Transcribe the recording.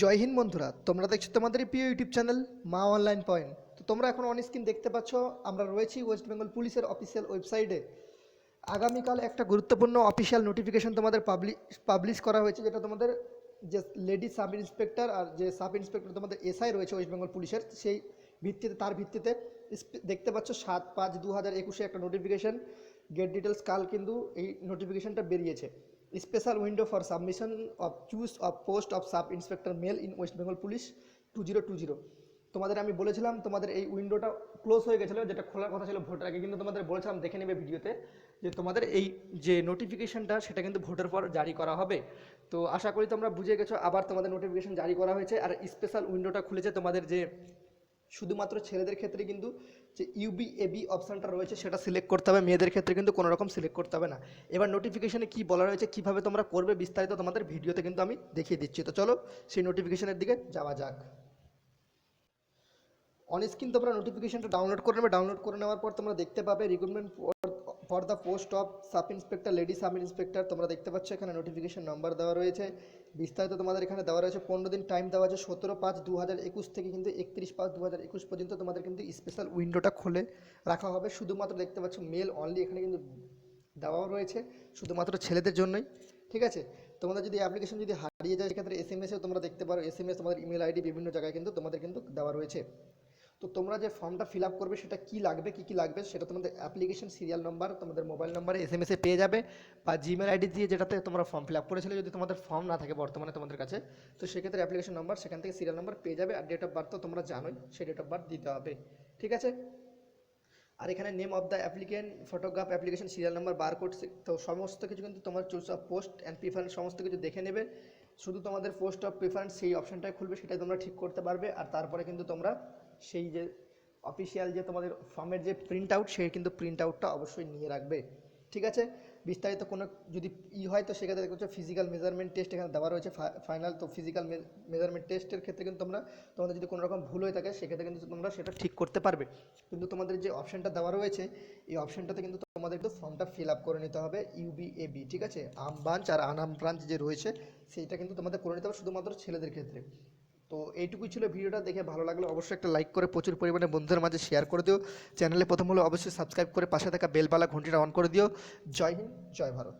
জয় হিন্দ বন্ধুরা, তোমরা দেখছ তোমাদের প্রিয় YouTube channel Maa online point. তো তোমরা এখন অন স্ক্রিন দেখতে পাচ্ছ, আমরা রয়েছি ওয়েস্ট বেঙ্গল পুলিশের অফিসিয়াল ওয়েবসাইটে। আগামীকাল একটা গুরুত্বপূর্ণ অফিসিয়াল নোটিফিকেশন তোমাদের পাবলিশ পাবলিশ করা হয়েছে, যেটা তোমাদের যে লেডি সাব ইন্সপেক্টর আর যে সাব ইন্সপেক্টর তোমাদের এসআই রয়েছে ওয়েস্ট বেঙ্গল পুলিশের, সেই ভিত্তিতে, তার ভিত্তিতে দেখতে পাচ্ছ সাত পাঁচ দু হাজার একুশে একটা নোটিফিকেশন। গেট ডিটেলস কাল কিন্তু এই নোটিফিকেশনটা বেরিয়েছে। Special window for submission of choose of post of sub inspector male in West Bengal police two zero two zero তোমাদের আমি বলেছিলাম, তোমাদের এই উইন্ডোটা ক্লোজ হয়ে গেছিল, যেটা খোলার কথা ছিল ভোটের আগে কিন্তু তোমাদের বলেছিলাম, দেখে নেবে ভিডিওতে, যে তোমাদের এই যে নোটিফিকেশনটা সেটা কিন্তু ভোটের পর জারি করা হবে। তো আশা করি তোমরা বুঝে গেছো, আবার তোমাদের নোটিফিকেশন জারি করা হয়েছে। আর স্পেশাল উইন্ডোটা খুলেছে তোমাদের যে শুধুমাত্র ছেলেদের ক্ষেত্রে কিন্তু যে ইউবি এবি অপশানটা রয়েছে, সেটা সিলেক্ট করতে হবে। মেয়েদের ক্ষেত্রে কিন্তু কোনো রকম সিলেক্ট করতে হবে না। এবার নোটিফিকেশানে কী বলা রয়েছে, কীভাবে তোমরা করবে বিস্তারিত তোমাদের ভিডিওতে কিন্তু আমি দেখিয়ে দিচ্ছি। তো চলো, সেই নোটিফিকেশানের দিকে যাওয়া যাক। অন স্ক্রিন তোমরা নোটিফিকেশানটা ডাউনলোড করে নেবে। ডাউনলোড করে নেওয়ার পর তোমরা দেখতে পাবে recruitment for the post of sub inspector lady sub inspector তোমরা দেখতে পাচ্ছ এখানে নোটিফিকেশন নাম্বার দেওয়া রয়েছে। বিস্তারিত তোমাদের এখানে দেওয়া রয়েছে, পনেরো দিন টাইম দেওয়া আছে, সতেরো পাঁচ দু হাজার একুশ থেকে কিন্তু একত্রিশ পাঁচ দু হাজার একুশ পর্যন্ত তোমাদের কিন্তু স্পেশাল উইন্ডোটা খুলে রাখা হবে। শুধুমাত্র দেখতে পাচ্ছ মেল অনলি এখানে কিন্তু দেওয়াও রয়েছে, শুধুমাত্র ছেলেদের জন্যই। ঠিক আছে? তোমাদের যদি অ্যাপ্লিকেশন যদি হারিয়ে যায়, সেক্ষেত্রে এস এম এসেও তোমরা দেখতে পারো। এস এম এস তোমাদের ইমেল আইডি বিভিন্ন জায়গায় কিন্তু তোমাদের কিন্তু দেওয়া রয়েছে। তো তোমরা যে ফর্মটা ফিল আপ করবে, সেটা কি লাগবে, কি কি লাগবে, সেটা তোমাদের অ্যাপ্লিকেশন সিরিয়াল নাম্বার তোমাদের মোবাইল নাম্বারে এস এম এসে পেয়ে যাবে বা জিমেল আইডি দিয়ে যেটাতে তোমরা ফর্ম ফিল আপ করেছিলে, যদি তোমাদের ফর্ম না থাকে বর্তমানে তোমাদের কাছে, তো সেক্ষেত্রে অ্যাপ্লিকেশন নাম্বার সেখান থেকে সিরিয়াল নাম্বার পেয়ে যাবে আর ডেট অফ বার্থ তো তোমরা জানোই, সেই ডেট অফ বার্থ দিতে হবে। ঠিক আছে? আর এখানে name of the applicant photograph application serial number barcode তো সমস্ত কিছু কিন্তু তোমার choose of post and preference সমস্ত কিছু দেখে নেবে। শুধু তোমাদের পোস্ট অফ প্রিফারেন্স সেই অপশানটাই খুলবে, সেটাই তোমরা ঠিক করতে পারবে। আর তারপরে কিন্তু তোমরা সেই যে অফিসিয়াল যে তোমাদের ফর্মের যে প্রিন্ট আউট সেই কিন্তু প্রিন্ট আউটটা অবশ্যই নিয়ে রাখবে। ঠিক আছে? বিস্তারিত কোনো যদি ই হয় তো সেক্ষেত্রে হচ্ছে ফিজিক্যাল মেজারমেন্ট টেস্ট এখানে দেওয়া রয়েছে ফাইনাল তো ফিজিক্যাল মেজারমেন্ট টেস্টের ক্ষেত্রে কিন্তু তোমরা, তোমাদের যদি কোনো রকম ভুল হয়ে থাকে সেক্ষেত্রে কিন্তু তোমরা সেটা ঠিক করতে পারবে। কিন্তু তোমাদের যে অপশানটা দেওয়া রয়েছে, এই অপশানটাতে কিন্তু তোমাদের কিন্তু ফর্মটা ফিল আপ করে নিতে হবে ইউবি এবি ঠিক আছে? আম ব্রাঞ্চ আর আনাম ব্রাঞ্চ যে রয়েছে, সেইটা কিন্তু তোমাদের করে নিতে হবে শুধুমাত্র ছেলেদের ক্ষেত্রে। তো এইটুকুই ছিল ভিডিওটা, দেখে ভালো লাগলে অবশ্যই একটা লাইক করে প্রচুর পরিমাণে বন্ধুদের মাঝে শেয়ার করে দিও। চ্যানেলে প্রথম হলে অবশ্যই সাবস্ক্রাইব করে পাশে থাকা বেলবালা ঘন্টিটা অন করে দিও। জয় হিন্দ, জয় ভারত।